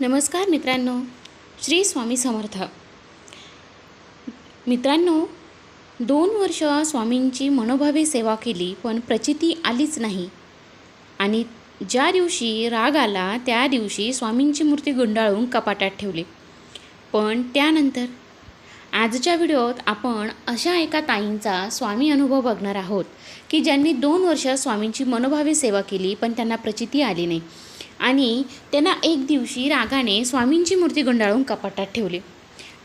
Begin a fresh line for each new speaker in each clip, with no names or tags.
नमस्कार मित्रांनो श्री स्वामी समर्थ. मित्रांनो दोन वर्ष स्वामींची मनोभावे सेवा केली पण प्रचिती आलीच नाही. आणि ज्या दिवशी राग आला त्या दिवशी स्वामींची मूर्ती गुंडाळून कपाटात ठेवली. पण त्यानंतर आजच्या व्हिडिओत आपण अशा एका ताईंचा स्वामी अनुभव बघणार आहोत की ज्यांनी दोन वर्ष स्वामींची मनोभावे सेवा केली पण त्यांना प्रचिती आली नाही. आणि त्यांना एक दिवशी रागाने स्वामींची मूर्ती गुंडाळून कपाटात ठेवली.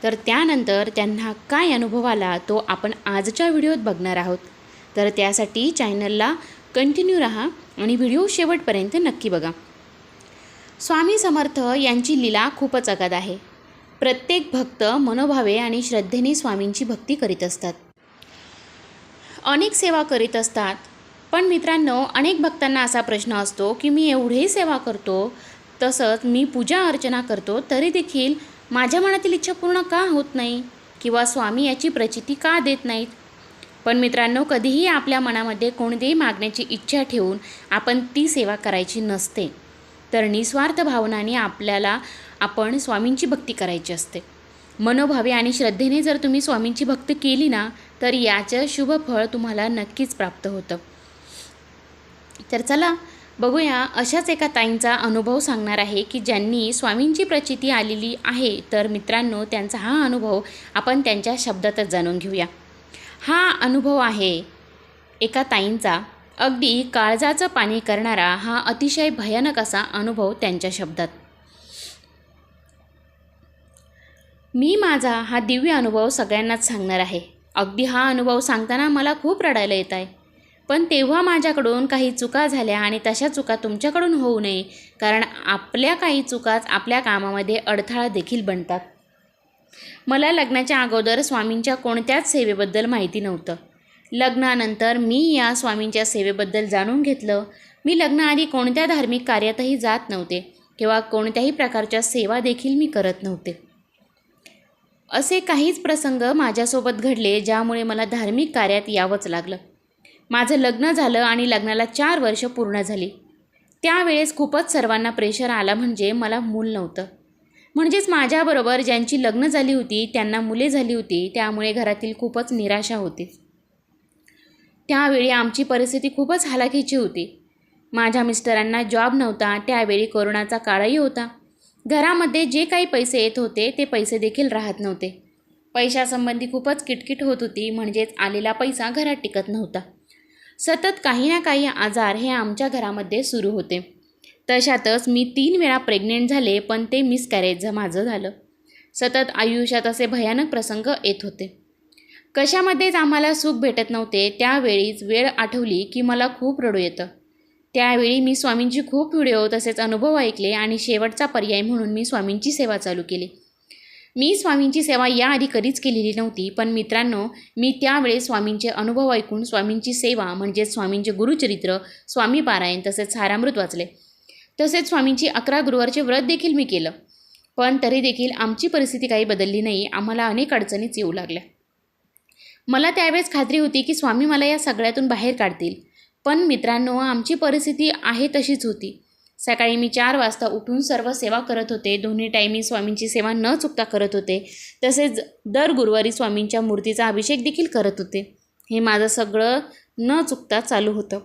तर त्यानंतर त्यांना काय अनुभव आला तो आपण आजच्या व्हिडिओत बघणार आहोत. तर त्यासाठी चॅनलला कंटिन्यू राहा आणि व्हिडिओ शेवटपर्यंत नक्की बघा. स्वामी समर्थ यांची लीला खूपच अगाध आहे. प्रत्येक भक्त मनोभावे आणि श्रद्धेने स्वामींची भक्ती करीत असतात. अनेक सेवा करीत असतात. पण मित्रांनो अनेक भक्तांना असा प्रश्न असतो की मी एवढी सेवा करतो तसंच मी पूजा अर्चना करतो तरी देखील माझ्या मनातील इच्छा पूर्ण का होत नाही? किंवा स्वामी याची प्रचिती का देत नाहीत? पण मित्रांनो कधीही आपल्या मनामध्ये कोणतीही मागण्याची इच्छा ठेवून आपण ती सेवा करायची नसते. तर निस्वार्थ भावनाने आपल्याला आपण स्वामींची भक्ती करायची असते. मनोभावे आणि श्रद्धेने जर तुम्ही स्वामींची भक्ती केली ना तर याचं शुभ फळ तुम्हाला नक्कीच प्राप्त होतं. तर चला बघूया अशाच एका ताईंचा अनुभव सांगणार आहे की ज्यांनी स्वामींची प्रचिती आलेली आहे तर मित्रांनो त्यांचा हा अनुभव आपण त्यांच्या शब्दातच जाणून घेऊया. हा अनुभव आहे एका ताईंचा. अगदी काळजाचं पाणी करणारा हा अतिशय भयानक असा अनुभव त्यांच्या शब्दात. मी माझा हा दिव्य अनुभव सगळ्यांनाच सांगणार आहे. अगदी हा अनुभव सांगताना मला खूप रडायला येत आहे. पण तेव्हा माझ्याकडून काही चुका झाल्या आणि तशा चुका तुमच्याकडून होऊ नये कारण आपल्या काही चुकाच आपल्या कामामध्ये अडथळा देखील बनतात. मला लग्नाच्या अगोदर स्वामींच्या कोणत्याच सेवेबद्दल माहिती नव्हतं. लग्नानंतर मी या स्वामींच्या सेवेबद्दल जाणून घेतलं. मी लग्नाआधी कोणत्या धार्मिक कार्यातही जात नव्हते किंवा कोणत्याही प्रकारच्या सेवा देखील मी करत नव्हते. असे काहीच प्रसंग माझ्यासोबत घडले ज्यामुळे मला धार्मिक कार्यात यावंच लागलं. माझं लग्न झालं आणि लग्नाला चार वर्ष पूर्ण झाली. त्यावेळेस खूपच सर्वांना प्रेशर आला म्हणजे मला मूल नव्हतं. म्हणजेच माझ्याबरोबर ज्यांची लग्न झाली होती त्यांना मुले झाली होती त्यामुळे घरातील खूपच निराशा होती. त्यावेळी आमची परिस्थिती खूपच हालाखीची होती. माझ्या मिस्टरांना जॉब नव्हता त्यावेळी कोरोनाचा काळही होता. घरामध्ये जे काही पैसे येत होते ते पैसे देखील राहत नव्हते. पैशासंबंधी खूपच किटकिट होत होती म्हणजेच आलेला पैसा घरात टिकत नव्हता. सतत काही ना काही आजार हे आमच्या घरामध्ये सुरू होते. तशातच मी तीन वेळा प्रेग्नेंट झाले पण ते मिसकॅरेज माझं झालं. सतत आयुष्यात असे भयानक प्रसंग येत होते. कशामध्येच आम्हाला सुख भेटत नव्हते त्यावेळीच वेळ आठवली की मला खूप रडू येतं. त्यावेळी मी स्वामींची खूप व्हिडिओ तसेच अनुभव ऐकले आणि शेवटचा पर्याय म्हणून मी स्वामींची सेवा चालू केली. मी स्वामींची सेवा याआधी कधीच केलेली नव्हती पण मित्रांनो मी त्यावेळेस स्वामींचे अनुभव ऐकून स्वामींची सेवा म्हणजेच स्वामींचे गुरुचरित्र स्वामी पारायण तसेच सारामृत वाचले. तसेच स्वामींची अकरा गुरुवारचे व्रत देखील मी केलं. पण तरी देखील आमची परिस्थिती काही बदलली नाही आम्हाला अनेक अडचणीच येऊ लागल्या. मला त्यावेळेस खात्री होती की स्वामी मला या सगळ्यातून बाहेर काढतील. पण मित्रांनो आमची परिस्थिती आहे तशीच होती. सकाळी मी चार वाजता उठून सर्व सेवा करत होते. दोन्ही टाईमी स्वामींची सेवा न चुकता करत होते. तसेच दर गुरुवारी स्वामींच्या मूर्तीचा अभिषेक देखील करत होते. हे माझं सगळं न चुकता चालू होतं.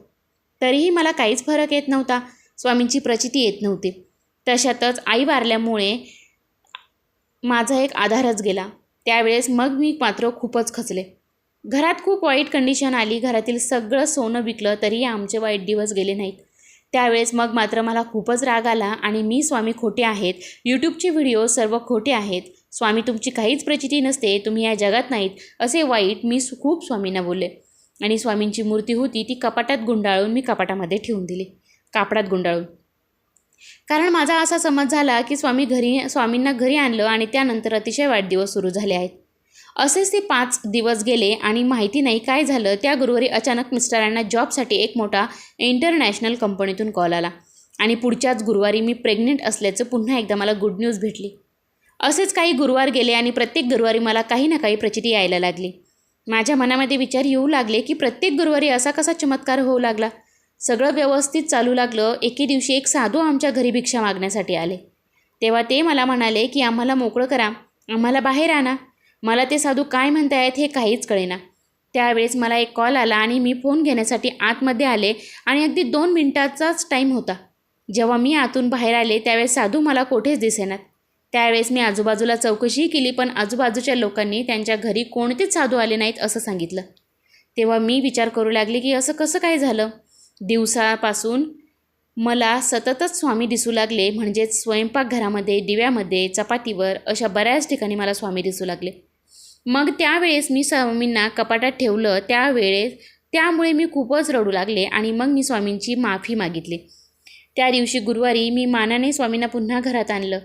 तरीही मला काहीच फरक येत नव्हता. स्वामींची प्रचिती येत नव्हती. तशातच आई वारल्यामुळे माझा एक आधारच गेला. त्यावेळेस मग मी मात्र खूपच खचले. घरात खूप वाईट कंडिशन आली घरातील सगळं सोनं विकलं तरी आमचे वाईट दिवस गेले नाहीत. त्यावेळेस मग मात्र मला खूपच राग आला आणि मी स्वामी खोटे आहेत. यूट्यूबचे व्हिडिओ सर्व खोटे आहेत. स्वामी तुमची काहीच प्रचिती नसते तुम्ही या जगात नाहीत असे वाईट मी खूप स्वामींना बोलले. आणि स्वामींची मूर्ती होती ती कपाटात गुंडाळून मी कपाटामध्ये ठेवून दिली. कापडात गुंडाळून. कारण माझा असा समज झाला की स्वामी घरी स्वामींना घरी आणलं आणि त्यानंतर अतिशय वाईट दिवस सुरू झाले आहेत. असेच ते पाच दिवस गेले आणि माहिती नाही काय झालं त्या गुरुवारी अचानक मिस्टरांना जॉबसाठी एक मोठा इंटरनॅशनल कंपनीतून कॉल आला आणि पुढच्याच गुरुवारी मी प्रेग्नेंट असल्याचं पुन्हा एकदा मला गुड न्यूज भेटली. असेच काही गुरुवार गेले आणि प्रत्येक गुरुवारी मला काही ना काही प्रचिती यायला लागली. माझ्या मनामध्ये विचार येऊ लागले की प्रत्येक गुरुवारी असा कसा चमत्कार होऊ लागला? सगळं व्यवस्थित चालू लागलं एके दिवशी एक साधू आमच्या घरी भिक्षा मागण्यासाठी आले. तेव्हा ते मला म्हणाले की आम्हाला मोकळं करा आम्हाला बाहेर आणा. मला ते साधू काय म्हणतायत हे काहीच कळेना. त्यावेळेस मला एक कॉल आला आणि मी फोन घेण्यासाठी आतमध्ये आले आणि अगदी दोन मिनटाचाच टाईम होता. जेव्हा मी आतून बाहेर आले त्यावेळेस साधू मला कोठेच दिसेनात. त्यावेळेस मी आजूबाजूला चौकशीही केली पण आजूबाजूच्या लोकांनी त्यांच्या घरी कोणतेच साधू आले नाहीत असं सांगितलं. तेव्हा मी विचार करू लागले की असं कसं काय झालं? दिवसापासून मला सततच स्वामी दिसू लागले म्हणजेच स्वयंपाकघरामध्ये दिव्यामध्ये चपातीवर अशा बऱ्याच ठिकाणी मला स्वामी दिसू लागले. मग त्यावेळेस मी स्वामींना कपाटात ठेवलं. त्यावेळेस त्यामुळे मी खूपच रडू लागले आणि मग मी स्वामींची माफी मागितली. त्या दिवशी गुरुवारी मी मानाने स्वामींना पुन्हा घरात आणलं.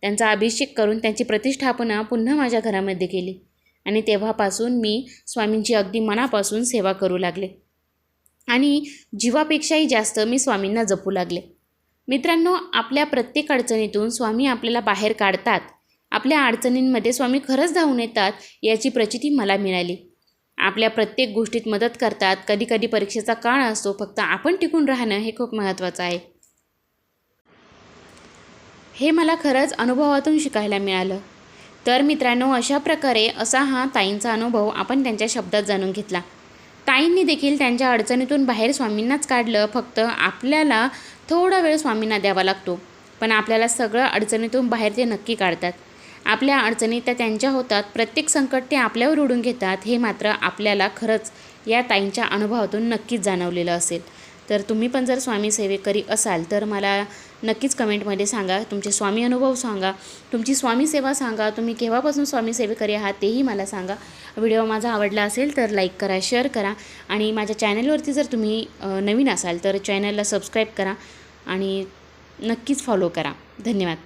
त्यांचा अभिषेक करून त्यांची प्रतिष्ठापना पुन्हा माझ्या घरामध्ये केली. आणि तेव्हापासून मी स्वामींची अगदी मनापासून सेवा करू लागले. आणि जीवापेक्षाही जास्त मी स्वामींना जपू लागले. मित्रांनो आपल्या प्रत्येक अडचणीतून स्वामी आपल्याला बाहेर काढतात. आपल्या अडचणींमध्ये स्वामी खरंच धावून येतात याची प्रचिती मला मिळाली. आपल्या प्रत्येक गोष्टीत मदत करतात. कधीकधी परीक्षेचा काळ असतो फक्त आपण टिकून राहणं हे खूप महत्त्वाचं आहे. हे मला खरंच अनुभवातून शिकायला मिळालं. तर मित्रांनो अशा प्रकारे असा हा ताईंचा अनुभव आपण त्यांच्या शब्दात जाणून घेतला. ताईंनी देखील त्यांच्या अडचणीतून बाहेर स्वामींनाच काढलं. फक्त आपल्याला थोडा वेळ स्वामींना द्यावा लागतो. पण आपल्याला सगळं अडचणीतून बाहेर ते नक्की काढतात. आपल्या अडचणी त्या त्यांच्या होतात. प्रत्येक संकट ते आपल्यावर उडून घेतात हे मात्र आपल्याला खरंच या ताईंच्या अनुभवातून नक्कीच जाणवलेलं असेल. तर तुम्ही पण जर स्वामी सेवेकरी असाल तर मला नक्कीच कमेंटमध्ये सांगा. तुमचे स्वामी अनुभव सांगा. तुमची स्वामी सेवा सांगा. तुम्ही केव्हापासून स्वामी सेवेकरी आहात तेही मला सांगा. व्हिडिओ माझा आवडला असेल तर लाईक करा शेअर करा. आणि माझ्या चॅनलवरती जर तुम्ही नवीन असाल तर चॅनलला सबस्क्राईब करा आणि नक्कीच फॉलो करा. धन्यवाद.